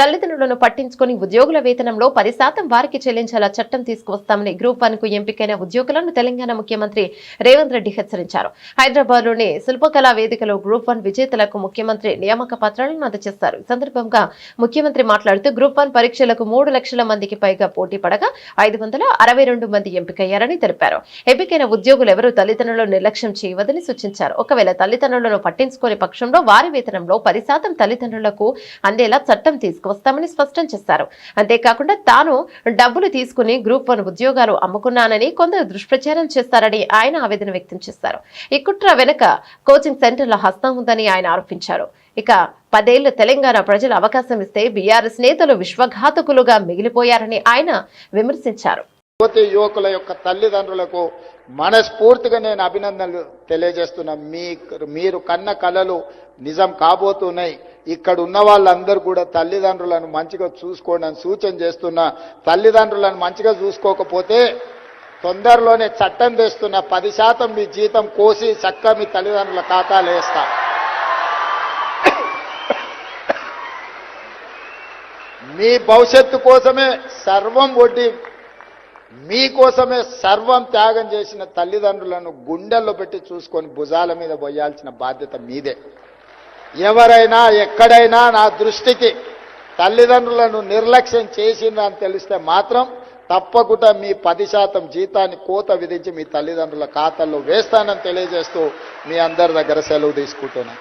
తల్లిదండ్రులను పట్టించుకొని ఉద్యోగుల వేతనంలో పది శాతం వారికి చెల్లించేలా చట్టం తీసుకువస్తామని గ్రూప్ వన్కు ఎంపికైన ఉద్యోగులను తెలంగాణ ముఖ్యమంత్రి రేవంత్ రెడ్డి హెచ్చరించారు. హైదరాబాద్లోని శిల్పకళా వేదికలో గ్రూప్ వన్ విజేతలకు ముఖ్యమంత్రి నియామక పత్రాలను అందజేస్తారు. ఈ సందర్భంగా ముఖ్యమంత్రి మాట్లాడుతూ గ్రూప్ వన్ పరీక్షలకు మూడు లక్షల మందికి పైగా పోటీ పడగా ఐదు వందల అరవై రెండు మంది ఎంపికయ్యారని తెలిపారు. ఎంపికైన ఉద్యోగులు ఎవరూ తల్లిదండ్రులను నిర్లక్ష్యం చేయవద్దని సూచించారు. ఒకవేళ తల్లిదండ్రులను పట్టించుకోని పక్షంలో వారి వేతనంలో పది శాతం తల్లిదండ్రులకు అందేలా చట్టం తీసుకువస్తామని స్పష్టం చేశారు. అంతేకాకుండా తాను డబ్బులు తీసుకుని గ్రూప్ వన్ ఉద్యోగాలు అమ్ముకున్నానని కొందరు దుష్ప్రచారం చేస్తారని ఆయన ఆవేదన వ్యక్తం చేశారు. ఈ కుట్ర వెనుక కోచింగ్ సెంటర్ల హస్తం ఉందని ఆయన ఆరోపించారు. ఇక పదేళ్ళు తెలంగాణ ప్రజలు అవకాశం ఇస్తే బీఆర్ఎస్ నేతలు విశ్వఘాతకులుగా మిగిలిపోయారని ఆయన విమర్శించారు. యువతి యువకుల యొక్క తల్లిదండ్రులకు మనస్ఫూర్తిగా నేను అభినందనలు తెలియజేస్తున్నా. మీ మీరు కన్న కళలు నిజం కాబోతున్నాయి. ఇక్కడ ఉన్న వాళ్ళందరూ కూడా తల్లిదండ్రులను మంచిగా చూసుకోండి అని సూచన చేస్తున్నా. తల్లిదండ్రులను మంచిగా చూసుకోకపోతే తొందరలోనే చట్టం తెస్తున్న పది శాతం మీ జీతం కోసి చక్క మీ తల్లిదండ్రుల ఖాతాలు వేస్తా. మీ భవిష్యత్తు కోసమే సర్వం వడ్డీ మీకోసమే సర్వం త్యాగం చేసిన తల్లిదండ్రులను గుండెల్లో పెట్టి చూసుకొని భుజాల మీద పోయాల్సిన బాధ్యత మీదే. ఎవరైనా ఎక్కడైనా నా దృష్టికి తల్లిదండ్రులను నిర్లక్ష్యం చేసిందని తెలిస్తే మాత్రం తప్పకుండా మీ పది శాతం జీతాన్ని కోత విధించి మీ తల్లిదండ్రుల ఖాతాల్లో వేస్తానని తెలియజేస్తూ మీ అందరి దగ్గర సెలవు తీసుకుంటున్నాను